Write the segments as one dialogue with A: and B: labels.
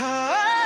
A: Ah.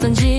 A: 무거웠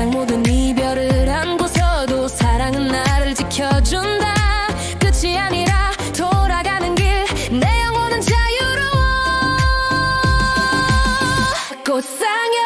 A: 세상 모든 이별을 안고서도 사랑은 나를 지켜준다. 끝이 아니라 돌아가는 길 내 영혼은 자유로워. 꽃상에